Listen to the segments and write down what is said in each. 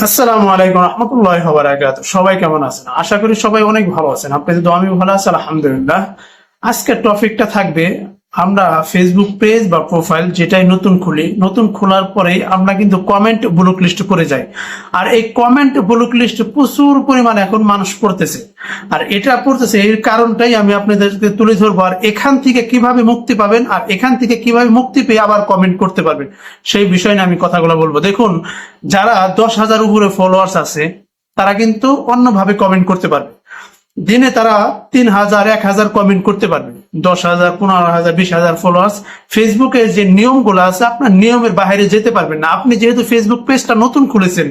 আসসালামু আলাইকুম রহমতুল্লাহ বারাকাত সবাই কেমন আছেন? আশা করি সবাই অনেক ভালো আছেন। আপনি যদি আমি ভালো আছি আলহামদুলিল্লাহ। আজকের টপিকটা থাকবে আমরা ফেসবুক পেজ বা প্রোফাইল যেটাই নতুন খুলি, নতুন খোলার পরে আমরা কিন্তু কমেন্ট ব্লক লিস্ট করে যাই। আর এই কমেন্ট ব্লক লিস্ট প্রচুর পরিমাণে এখন মানুষ পড়তেছে। আর এটা পড়তেছে এর কারণটাই আমি আপনাদেরকে তুলে ধরবো, আর এখান থেকে কীভাবে মুক্তি পাবেন, আর এখান থেকে কীভাবে মুক্তি পেয়ে আবার কমেন্ট করতে পারবেন, সেই বিষয় নিয়ে আমি কথাগুলো বলব। দেখুন, যারা দশ হাজার উপরে ফলোয়ার্স আছে, তারা কিন্তু অন্যভাবে কমেন্ট করতে পারবে। দিনে তারা তিন হাজার, এক হাজার কমেন্ট করতে পারবে। দশ হাজার, পনেরো হাজার, বিশ হাজার ফলোয়ার্স ফেসবুকে যে নিয়মগুলো আছে, আপনার নিয়মের বাইরে যেতে পারবেন না। আপনি যেহেতু ফেসবুক পেজটা নতুন খুলেছেন,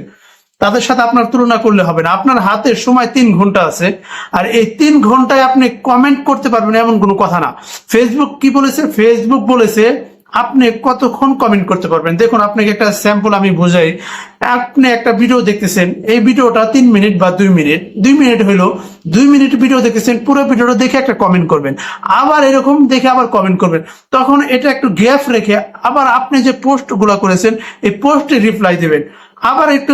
তাদের সাথে আপনার তুলনা করলে হবে না। আপনার হাতে সময় তিন ঘণ্টা আছে, আর এই তিন ঘন্টায় আপনি কমেন্ট করতে পারবেন এমন কোনো কথা না। ফেসবুক কি বলেছে? ফেসবুক বলেছে আপনি কতক্ষণ কমেন্ট করতে পারবেন? দেখুন, আপনাকে একটা স্যাম্পল আমি বোঝাই। আপনি একটা ভিডিও দেখতেছেন, এই ভিডিওটা তিন মিনিট বা দুই মিনিট দুই মিনিট হইল, দুই মিনিট ভিডিও দেখতেছেন, পুরো ভিডিওটা দেখে একটা কমেন্ট করবেন। আবার এরকম দেখে আবার কমেন্ট করবেন। তখন এটা একটু গ্যাপ রেখে আবার আপনি যে পোস্টগুলা করেছেন, এই পোস্টে রিপ্লাই দেবেন। আবার একটু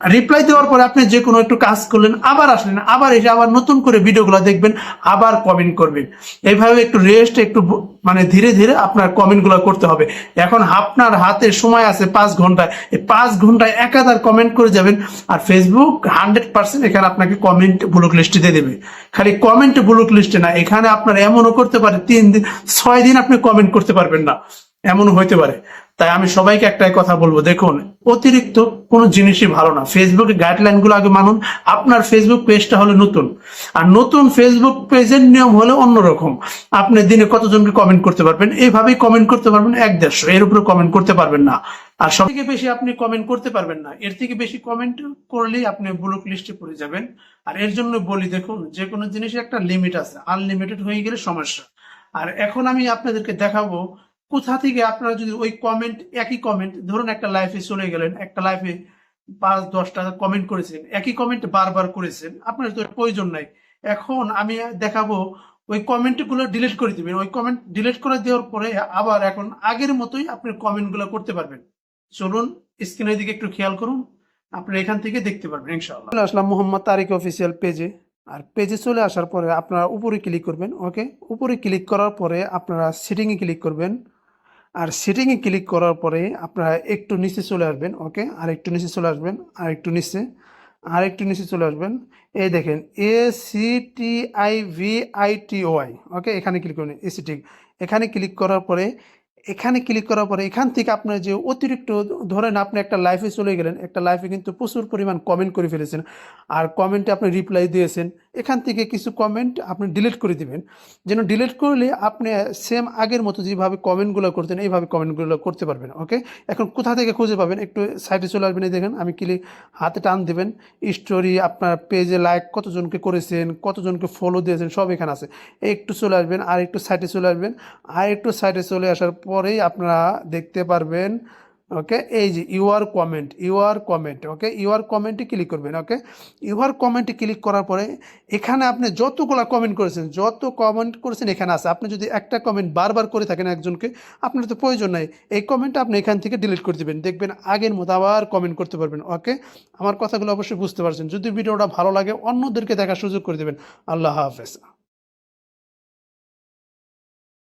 রিপ্লাই দেওয়ার পরে আপনি যে কোনো একটু কাজ করলেন, আবার আসলেন, আবার এসে আবার নতুন করে ভিডিওগুলো দেখবেন, আবার কমেন্ট করবেন। এইভাবে একটু রেস্ট একটু মানে ধীরে ধীরে আপনার কমেন্টগুলো করতে হবে। এখন আপনার হাতে সময় আছে পাঁচ ঘন্টায়। এই পাঁচ ঘন্টায় এক হাজার কমেন্ট করে যাবেন, আর ফেসবুক হান্ড্রেড পার্সেন্ট এখানে আপনাকে কমেন্ট ব্লক লিস্টে দিয়ে দেবে। খালি কমেন্ট ব্লক লিস্টে না, এখানে আপনার এমনও করতে পারে তিন দিন, ছয় দিন আপনি কমেন্ট করতে পারবেন না। এমনও হইতে পারে। তাই আমি সবাইকে একটাই কথা বলব, দেখুন, অতিরিক্ত কোনো জিনিসই ভালো না। ফেসবুকে গাইডলাইনগুলো আগে মানুন, আপনার ফেসবুক পেজটা হলো নতুন। আর নতুন ফেসবুক পেজের নিয়ম হলো অন্যরকম। আপনি দিনে কতজনকে কমেন্ট করতে পারবেন? এইভাবেই কমেন্ট করতে পারবেন, এক দেড়শো। এর উপরে কমেন্ট করতে পারবেন না। আর সব থেকে বেশি আপনি কমেন্ট করতে পারবেন না। এর থেকে বেশি কমেন্ট করলেই আপনি ব্লক লিস্টে পড়ে যাবেন। আর এর জন্য বলি, দেখুন, যে কোনো জিনিসের একটা লিমিট আছে। আনলিমিটেড হয়ে গেলে সমস্যা। আর এখন আমি আপনাদেরকে দেখাবো কোথা থেকে আপনারা যদি ওই কমেন্ট একই কমেন্ট ধরুন একটা লাইফে চলে গেলেন, একটা লাইফে পাঁচ, দশটা কমেন্ট করেছেন, একই কমেন্ট বারবার করেছেন আপনার তো প্রয়োজন নাই। এখন আমি দেখাবো ওই কমেন্টগুলো ডিলিট করে দিবেন। ওই কমেন্ট ডিলিট করে দেওয়ার পরে আবার এখন আগের মতোই আপনি কমেন্টগুলো করতে পারবেন। চলুন স্ক্রিনের দিকে একটু খেয়াল করুন আপনি এখান থেকে দেখতে পারবেন, ইনশাআল্লাহ। চলে আসলাম মোহাম্মদ তারিক অফিসিয়াল পেজে আর পেজে চলে আসার পরে আপনারা উপরে ক্লিক করবেন ওকে উপরে ক্লিক করার পরে আপনারা সেটিংয়ে ক্লিক করবেন। আর সেটিংয়ে ক্লিক করার পরে আপনারা একটু নিচে চলে আসবেন ওকে আর একটু নিচে চলে আসবেন আর একটু নিচে আর একটু নিচে চলে আসবেন। এই দেখেন A C T I V I T Y okay এখানে ক্লিক করবেন টি এখানে ক্লিক করার পরে, এখানে ক্লিক করার পরে এখান থেকে আপনার যে অতিরিক্ত, ধরেন আপনি একটা লাইফে চলে গেলেন, একটা লাইফে কিন্তু প্রচুর পরিমাণ কমেন্ট করে ফেলেছেন। আর কমেন্টে আপনি রিপ্লাই দিয়েছেন। এখান থেকে কিছু কমেন্ট আপনি ডিলিট করে দিবেন। যেন ডিলিট করলে আপনি সেম আগের মতো যেভাবে কমেন্টগুলো করতেন, এইভাবে কমেন্টগুলো করতে পারবেন ওকে এখন কোথা থেকে খুঁজে পাবেন? একটু সাইডে চলে আসবেন, এই দেখেন, আমি ক্লিক হাতে টান দেবেন। স্টোরি আপনার পেজে লাইক কতজনকে করেছেন, কতজনকে ফলো দিয়েছেন, সব এখানে আছে। একটু চলে আসবেন আর একটু সাইডে চলে আসবেন। আর একটু সাইডে চলে আসার পরেই আপনারা দেখতে পারবেন ওকে এই যে your comment your comment okay your কমেন্টে ক্লিক করবেন ওকে ইউআর কমেন্টে ক্লিক করার পরে এখানে আপনি যতগুলো কমেন্ট করেছেন, যত কমেন্ট করেছেন এখানে আছে। আপনি যদি একটা কমেন্ট বারবার করে থাকেন একজনকে, আপনার তো প্রয়োজন নাই। এই কমেন্ট আপনি এখান থেকে ডিলিট করে দেবেন। দেখবেন আগের মতো আবার কমেন্ট করতে পারবেন ওকে আমার কথাগুলো অবশ্যই বুঝতে পারছেন। যদি ভিডিওটা ভালো লাগে, অন্যদেরকে দেখার সুযোগ করে দেবেন। আল্লাহ হাফেজ।